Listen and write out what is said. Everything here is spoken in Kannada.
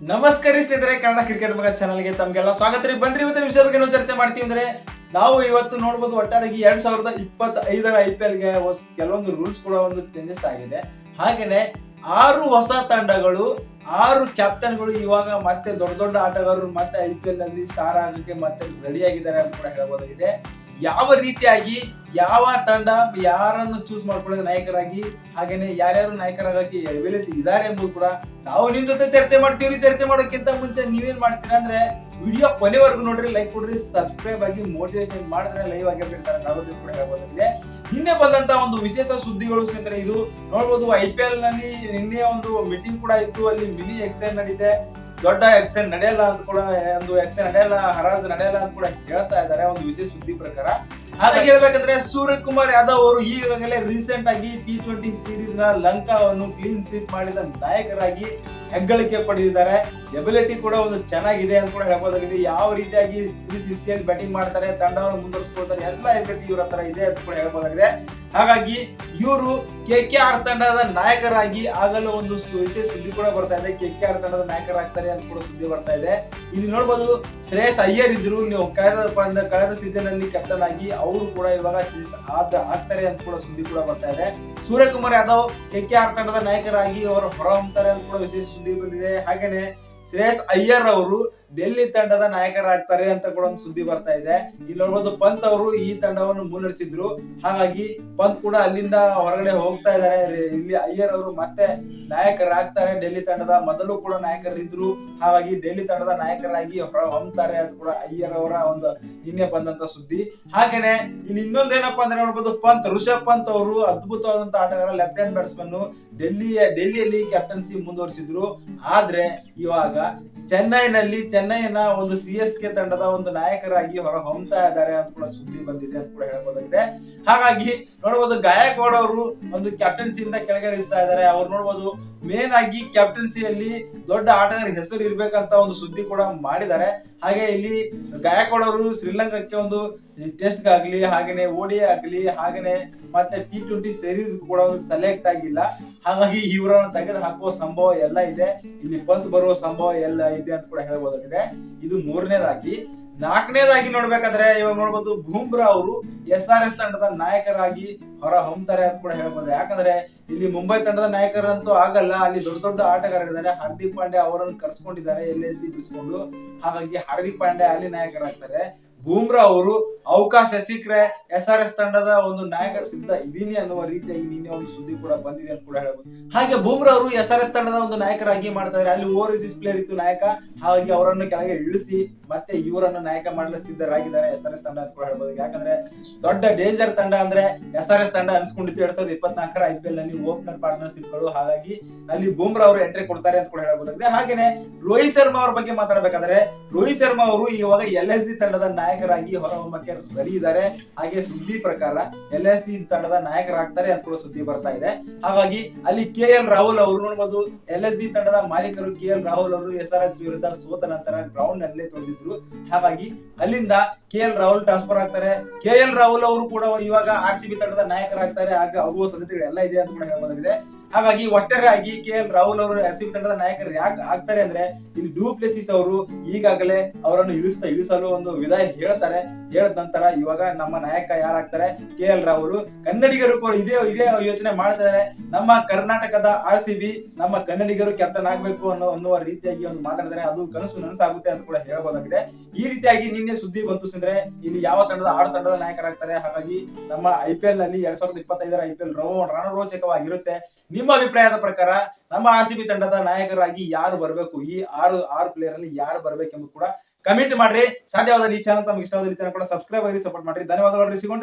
ನಮಸ್ಕಾರ ಸ್ನೇಹಿತರೆ ಕನ್ನಡ ಕ್ರಿಕೆಟ್ ಮಗ ಚಾನಲ್ಗೆ ತಮ್ಗೆಲ್ಲ ಸ್ವಾಗತ ರೀ. ಬನ್ರಿ, ಇವತ್ತಿನ ವಿಷಯ ಬಗ್ಗೆ ನಾವು ಚರ್ಚೆ ಮಾಡ್ತೀವಿ ಅಂದ್ರೆ ನಾವು ಇವತ್ತು ನೋಡ್ಬೋದು ಒಟ್ಟಾರೆಗೆ ಎರಡ್ ಸಾವಿರದ ಇಪ್ಪತ್ತೈದರ ಐ ಪಿ ಎಲ್ಗೆ ಕೆಲವೊಂದು ರೂಲ್ಸ್ ಕೂಡ ಒಂದು ಚೇಂಜಸ್ ಆಗಿದೆ. ಹಾಗೇನೆ ಆರು ಹೊಸ ತಂಡಗಳು, ಆರು ಕ್ಯಾಪ್ಟನ್ಗಳು ಇವಾಗ ಮತ್ತೆ ದೊಡ್ಡ ದೊಡ್ಡ ಆಟಗಾರರು ಮತ್ತೆ ಐ ಪಿ ಎಲ್ನಲ್ಲಿ ಸ್ಟಾರ್ ಆಗಕ್ಕೆ ಮತ್ತೆ ರೆಡಿ ಆಗಿದ್ದಾರೆ ಅಂತ ಕೂಡ ಹೇಳ್ಬೋದಾಗಿದೆ. ಯಾವ ರೀತಿಯಾಗಿ, ಯಾವ ತಂಡ ಯಾರನ್ನು ಚೂಸ್ ಮಾಡ್ಕೊಳ್ಳೋದು ನಾಯಕರಾಗಿ, ಹಾಗೇನೆ ಯಾರ್ಯಾರು ನಾಯಕರಾಗಿ ಅವೈಲೇಬಲ್ ಇದ್ದಾರೆ ಎಂಬುದು ಕೂಡ ನಾವು ನಿಮ್ ಜೊತೆ ಚರ್ಚೆ ಮಾಡ್ತೀವಿ. ಚರ್ಚೆ ಮಾಡೋಕ್ಕಿಂತ ಮುಂಚೆ ನೀವೇನ್ ಮಾಡ್ತೀರಾ ಅಂದ್ರೆ ವಿಡಿಯೋ ಕೊನೆವರೆಗೂ ನೋಡ್ರಿ ಲೈಕ್ ಕೊಡ್ರಿ ಸಬ್ಸ್ಕ್ರೈಬ್ ಆಗಿ ಮೋಟಿವೇಶನ್ ಮಾಡಿದ್ರೆ ಲೈವ್ ಆಗಿ ಬಿಡ್ತಾರೆ ನಾವು ಕೂಡ ಹೇಳ್ಬೋದಾಗಿದೆ. ನಿನ್ನೆ ಬಂದಂತ ಒಂದು ವಿಶೇಷ ಸುದ್ದಿಗಳು ಸ್ನೇಹಿತರೆ ಇದು. ನೋಡ್ಬೋದು ಐ ಪಿ ಎಲ್ನಲ್ಲಿ ನಿನ್ನೆ ಒಂದು ಮೀಟಿಂಗ್ ಕೂಡ ಇತ್ತು. ಅಲ್ಲಿ ಮಿನಿ ಎಕ್ಸೈನ್ ನಡೀತೆ. ದೊಡ್ಡ ಎಕ್ಸೈನ್ ನಡೆಯಲ್ಲ ಅಂತ ಕೂಡ, ಒಂದು ಎಕ್ಸೈನ್ ನಡೆಯಲ್ಲ, ಹರಾಜು ನಡೆಯಲ್ಲ ಅಂತ ಕೂಡ ಹೇಳ್ತಾ ಇದ್ದಾರೆ, ಒಂದು ವಿಶೇಷ ಸುದ್ದಿ ಪ್ರಕಾರ. ಹಾಗಾಗಿ ಹೇಳ್ಬೇಕಂದ್ರೆ ಸೂರ್ಯಕುಮಾರ್ ಯಾದವ್ ಅವರು ಈಗಾಗಲೇ ರೀಸೆಂಟ್ ಆಗಿ ಟಿ ಟ್ವೆಂಟಿ ಸೀರೀಸ್ನ ಲಂಕಾವನ್ನು ಕ್ಲೀನ್ ಸ್ವೀಪ್ ಮಾಡಿದ ನಾಯಕರಾಗಿ ಹೆಗ್ಗಳಿಕೆ ಪಡೆದಿದ್ದಾರೆ. ಎಬಿಲಿಟಿ ಕೂಡ ಒಂದು ಚೆನ್ನಾಗಿದೆ ಅಂತ ಕೂಡ ಹೇಳ್ಬೋದಾಗಿದೆ ಯಾವ ರೀತಿಯಾಗಿ ತ್ರೀ ಸಿಕ್ಸ್ಟಿಯಲ್ಲಿ ಬ್ಯಾಟಿಂಗ್ ಮಾಡ್ತಾರೆ, ತಂಡವನ್ನು ಮುಂದುವರಿಸ್ಕೊಳ್ತಾರೆ, ಎಲ್ಲ ಎಬಿಲಿಟಿ ಇವರ ಹತ್ರ ಇದೆ ಅಂತ ಕೂಡ ಹೇಳ್ಬೋದಾಗಿದೆ. ಹಾಗಾಗಿ ಇವರು ಕೆ ಕೆ ಆರ್ ತಂಡದ ನಾಯಕರಾಗಿ ಆಗಲು ಒಂದು ವಿಶೇಷ ಸುದ್ದಿ ಕೂಡ ಬರ್ತಾ ಇದೆ. ಕೆ ಕೆ ಆರ್ ತಂಡದ ನಾಯಕರಾಗ್ತಾರೆ ಅಂತ ಕೂಡ ಸುದ್ದಿ ಬರ್ತಾ ಇದೆ. ಇಲ್ಲಿ ನೋಡ್ಬೋದು, ಶ್ರೇಯಸ್ ಅಯ್ಯರ್ ಇದ್ರು. ನೀವು ಕಳೆದ ಕಳೆದ ಸೀಸನ್ ಅಲ್ಲಿ ಕ್ಯಾಪ್ಟನ್ ಆಗಿ ಅವರು ಕೂಡ ಇವಾಗ ಆಗ್ತಾರೆ ಅಂತ ಕೂಡ ಸುದ್ದಿ ಕೂಡ ಬರ್ತಾ ಇದೆ. Suryakumar Yadav K K R ತಂಡದ ನಾಯಕರಾಗಿ ಅವರು ಹೊರ ಹೊಮ್ತಾರೆ ಅಂತ ಕೂಡ ವಿಶೇಷ ಸುದ್ದಿ ಬಂದಿದೆ. ಹಾಗೇನೆ ಶ್ರೇಯಸ್ ಅಯ್ಯರ್ ಅವರು ಡೆಲ್ಲಿ ತಂಡದ ನಾಯಕರಾಗ್ತಾರೆ ಅಂತ ಕೂಡ ಒಂದು ಸುದ್ದಿ ಬರ್ತಾ ಇದೆ. ಇಲ್ಲಿ ನೋಡ್ಬೋದು ಪಂತ್ ಅವರು ಈ ತಂಡವನ್ನು ಮುನ್ನಡೆಸಿದ್ರು. ಹಾಗಾಗಿ ಪಂತ್ ಕೂಡ ಅಲ್ಲಿಂದ ಹೊರಗಡೆ ಹೋಗ್ತಾ ಇದ್ದಾರೆ. ಇಲ್ಲಿ ಅಯ್ಯರ್ ಅವರು ಮತ್ತೆ ನಾಯಕರಾಗ್ತಾರೆ. ಡೆಲ್ಲಿ ತಂಡದ ಮೊದಲು ಕೂಡ ನಾಯಕರಿದ್ರು. ಹಾಗಾಗಿ ಡೆಲ್ಲಿ ತಂಡದ ನಾಯಕರಾಗಿ ಹೊರ ಹೊಮ್ತಾರೆ ಅಂತ ಕೂಡ ಅಯ್ಯರ್ ಅವರ ಒಂದು ನಿನ್ನೆ ಬಂದಂತ ಸುದ್ದಿ. ಹಾಗೇನೆ ಇಲ್ಲಿ ಇನ್ನೊಂದೇನಪ್ಪಾ ಅಂದ್ರೆ ನೋಡ್ಬೋದು ಪಂತ್ ಋಷಭ್ ಪಂತ್ ಅವರು ಅದ್ಭುತವಾದಂತ ಆಟಗಾರ ಲೆಫ್ಟ್ ಬ್ಯಾಟ್ಸ್ಮನ್ ಡೆಲ್ಲಿಯ, ಡೆಲ್ಲಿಯಲ್ಲಿ ಕ್ಯಾಪ್ಟನ್ಸಿ ಮುಂದುವರಿಸಿದ್ರು. ಆದ್ರೆ ಇವಾಗ ಚೆನ್ನೈನಲ್ಲಿ ಚೆನ್ನೈನ ಒಂದು ಸಿ ಎಸ್ ಕೆ ತಂಡದ ಒಂದು ನಾಯಕರಾಗಿ ಹೊರ ಹೊಮ್ತಾ ಇದ್ದಾರೆ ಅಂತ ಕೂಡ ಸುದ್ದಿ ಬಂದಿದೆ ಅಂತ ಕೂಡ ಹೇಳ್ಬೋದಾಗಿದೆ ಹಾಗಾಗಿ ನೋಡ್ಬೋದು ಗಾಯಕ್ವಾಡ್ ಅವರು ಒಂದು ಕ್ಯಾಪ್ಟನ್ಸಿಯಿಂದ ಕೆಳಗಿಳಿಸ್ತಾ ಇದ್ದಾರೆ. ಅವ್ರು ನೋಡಬಹುದು ಮೇನ್ ಆಗಿ ಕ್ಯಾಪ್ಟನ್ಸಿಯಲ್ಲಿ ದೊಡ್ಡ ಆಟಗಾರ ಹೆಸರು ಇರ್ಬೇಕಂತ ಒಂದು ಸುದ್ದಿ ಕೂಡ ಮಾಡಿದ್ದಾರೆ. ಹಾಗೆ ಇಲ್ಲಿ ಗಾಯಕ್ವಾಡ್ ಅವರು ಶ್ರೀಲಂಕಾಕ್ಕೆ ಒಂದು ಟೆಸ್ಟ್ ಆಗ್ಲಿ ಹಾಗೇನೆ ಓಡಿ ಆಗ್ಲಿ, ಹಾಗೇನೆ ಮತ್ತೆ ಟಿ ಟ್ವೆಂಟಿ ಸೀರೀಸ್ ಕೂಡ ಒಂದು ಸೆಲೆಕ್ಟ್ ಆಗಿಲ್ಲ. ಹಾಗಾಗಿ ಇವರನ್ನು ತೆಗೆದು ಹಾಕುವ ಸಂಭವ ಎಲ್ಲ ಇದೆ. ಇಲ್ಲಿ ಬಂದು ಬರುವ ಸಂಭವ ಎಲ್ಲ ಇದೆ ಅಂತ ಕೂಡ ಹೇಳಬಹುದಾಗಿದೆ ಇದು ಮೂರನೇದಾಗಿ. ನಾಲ್ಕನೇದಾಗಿ ನೋಡ್ಬೇಕಾದ್ರೆ ಇವಾಗ ನೋಡ್ಬೋದು ಬೂಮ್ರಾ ಅವರು ಎಸ್ ಆರ್ ಎಸ್ ತಂಡದ ನಾಯಕರಾಗಿ ಹೊರ ಹೊಮ್ತಾರೆ ಅಂತ ಕೂಡ ಹೇಳ್ಬೋದು. ಯಾಕಂದ್ರೆ ಇಲ್ಲಿ ಮುಂಬೈ ತಂಡದ ನಾಯಕರಂತೂ ಆಗಲ್ಲ. ಅಲ್ಲಿ ದೊಡ್ಡ ದೊಡ್ಡ ಆಟಗಾರರಿದ್ದಾರೆ. ಹಾರ್ದಿಕ್ ಪಾಂಡೆ ಅವರನ್ನು ಕರ್ಸ್ಕೊಂಡಿದ್ದಾರೆ. ಎಲ್ ಎಸ್ ಸಿ ಬಿಡಿಸ್ಕೊಂಡು. ಹಾಗಾಗಿ ಹಾರ್ದಿಕ್ ಪಾಂಡೆ ಅಲ್ಲಿ ನಾಯಕರಾಗ್ತಾರೆ. ಬೂಮ್ರಾ ಅವರು ಅವಕಾಶ ಸಿಕ್ಕರೆ ಎಸ್ ಆರ್ ಎಸ್ ತಂಡದ ಒಂದು ನಾಯಕರ ಸಿದ್ಧ ಇದೀನಿ ಅನ್ನುವ ರೀತಿಯಾಗಿ ನಿನ್ನೆ ಒಂದು ಸುದ್ದಿ ಕೂಡ ಬಂದಿದೆ ಅಂತ ಕೂಡ ಹೇಳಬಹುದು ಹಾಗೆ ಬೂಮ್ರಾ ಅವರು ಎಸ್ ಆರ್ ಎಸ್ ತಂಡದ ಒಂದು ನಾಯಕರಾಗಿ ಮಾಡ್ತಾರೆ. ಅಲ್ಲಿ ಓವರ್ಸೀಸ್ ಪ್ಲೇಯರ್ ಇತ್ತು ನಾಯಕ. ಹಾಗಾಗಿ ಅವರನ್ನು ಕೆಳಗೆ ಇಳಿಸಿ ಮತ್ತೆ ಇವರನ್ನು ನಾಯಕ ಮಾಡಲು ಸಿದ್ಧರಾಗಿದ್ದಾರೆ ಎಸ್ ಆರ್ ಎಸ್ ತಂಡ ಅಂತ ಕೂಡ ಹೇಳ್ಬೋದು. ಯಾಕಂದ್ರೆ ದೊಡ್ಡ ಡೇಂಜರ್ ತಂಡ ಅಂದ್ರೆ ಎಸ್ ಆರ್ ಎಸ್ ತಂಡ ಅನ್ಸ್ಕೊಂಡಿತ್ತು. ಎರಡ್ ಸಾವಿರದ ಇಪ್ಪತ್ನಾಲ್ಕರ ಐ ಪಿ ಎಲ್ನಲ್ಲಿ ಓಪನರ್ ಪಾರ್ಟ್ನರ್ಶಿಪ್ಗಳು. ಹಾಗಾಗಿ ಅಲ್ಲಿ ಬೂಮ್ರಾ ಅವರು ಎಂಟ್ರಿ ಕೊಡ್ತಾರೆ ಅಂತ ಕೂಡ ಹೇಳ್ಬೋದಾಗಿದೆ. ಹಾಗೇನೆ ರೋಹಿತ್ ಶರ್ಮಾ ಅವ್ರ ಬಗ್ಗೆ ಮಾತಾಡಬೇಕಾದ್ರೆ ರೋಹಿತ್ ಶರ್ಮಾ ಅವರು ಇವಾಗ ಎಲ್ ಎಸ್ ಸಿ ತಂಡದ ನಾಯಕರಾಗಿ ಹೊರಹೊಮ್ಮಕ್ಕೆ ರೆಡಿ ಇದ್ದಾರೆ. ಹಾಗೆ ಸುದ್ದಿ ಪ್ರಕಾರ ಎಲ್ ಎಸ್ ಸಿ ತಂಡದ ನಾಯಕರಾಗ್ತಾರೆ ಅಂತ ಕೂಡ ಸುದ್ದಿ ಬರ್ತಾ ಇದೆ. ಹಾಗಾಗಿ ಅಲ್ಲಿ ಕೆ ಎಲ್ ರಾಹುಲ್ ಅವರು ನೋಡ್ಬೋದು. ಎಲ್ ಎಸ್ ಡಿ ತಂಡದ ಮಾಲೀಕರು ಕೆ ಎಲ್ ರಾಹುಲ್ ಅವರು ಎಸ್ ಆರ್ ಎಸ್ ವಿರುದ್ಧ ಸೋತ ನಂತರ ಗ್ರೌಂಡ್ ನಲ್ಲೇ ತೊಳೆದಿದ್ರು ಹಾಗಾಗಿ ಅಲ್ಲಿಂದ ಕೆ ಎಲ್ ರಾಹುಲ್ ಟ್ರಾನ್ಸ್ಫರ್ ಆಗ್ತಾರೆ. ಕೆ ಎಲ್ ರಾಹುಲ್ ಅವರು ಕೂಡ ಇವಾಗ ಆರ್ ಸಿ ಬಿ ತಂಡದ ನಾಯಕರಾಗ್ತಾರೆ. ಆಗ ಆಗುವ ಎಲ್ಲ ಇದೆ ಅಂತ ಕೂಡ ಹೇಳ್ಬೋದಾಗಿದೆ ಹಾಗಾಗಿ ಒಟ್ಟಾರೆಯಾಗಿ ಕೆ ಎಲ್ ರಾಹುಲ್ ಅವರು ಎಸ್ ತಂಡದ ನಾಯಕರು ಯಾಕೆ ಆಗ್ತಾರೆ ಅಂದ್ರೆ ಇಲ್ಲಿ ಡೂ ಪ್ಲೇಸಿಸ್ ಅವರು ಈಗಾಗಲೇ ಅವರನ್ನು ಇಳಿಸ್ತಾ ಇಳಿಸಲು ಒಂದು ವಿಧಾಯ ಹೇಳ್ತಾರೆ ಹೇಳಿದ ನಂತರ ಇವಾಗ ನಮ್ಮ ನಾಯಕ ಯಾರಾಗ್ತಾರೆ? K L Rahul. ಕನ್ನಡಿಗರು ಕೂಡ ಇದೇ ಇದೇ ಯೋಚನೆ ಮಾಡ್ತಿದ್ದಾರೆ ನಮ್ಮ ಕರ್ನಾಟಕದ ಆರ್ ಸಿ ಬಿ, ನಮ್ಮ ಕನ್ನಡಿಗರು ಕ್ಯಾಪ್ಟನ್ ಆಗ್ಬೇಕು ಅನ್ನೋ ಅನ್ನುವ ರೀತಿಯಾಗಿ ಒಂದು ಮಾತಾಡಿದರೆ ಅದು ಕನಸು ನನಸಾಗುತ್ತೆ ಅಂತ ಕೂಡ ಹೇಳಬಹುದಾಗಿದೆ ಈ ರೀತಿಯಾಗಿ ನಿನ್ನೆ ಸುದ್ದಿ ಬಂತು ಅಂದ್ರೆ ಇಲ್ಲಿ ಯಾವ ತಂಡದ ಆರು ತಂಡದ ನಾಯಕರಾಗ್ತಾರೆ. ಹಾಗಾಗಿ ನಮ್ಮ ಐ ಪಿ ಎಲ್ನಲ್ಲಿ ಎರಡ್ ಸಾವಿರದ ಇಪ್ಪತ್ತೈದರ ಐ ಪಿ ಎಲ್ ರಣರೋಚಕವಾಗಿರುತ್ತೆ. ನಿಮ್ಮ ಅಭಿಪ್ರಾಯದ ಪ್ರಕಾರ ನಮ್ಮ ಆರ್ ಸಿ ತಂಡದ ನಾಯಕರಾಗಿ ಯಾರು ಬರಬೇಕು? ಈ ಆರು ಆರು ಪ್ಲೇಯರ್ ಅಲ್ಲಿ ಯಾರು ಬರಬೇಕೆಂದು ಕೂಡ ಕಮೆಂಟ್ ಮಾಡ್ರಿ. ಸಾಧ್ಯವಾದ ಈ ಚಾನಲ್ ತಮಗೆ ಇಷ್ಟವಾದ ರೀತಿಯನ್ನು ಕೂಡ ಸಬ್ಸ್ಕ್ರೈಬ್ ಆಗಿ ಸಪೋರ್ಟ್ ಮಾಡ್ರಿ. ಧನ್ಯವಾದಗಳು. ಸಿಗೊಂಡ್ರಿ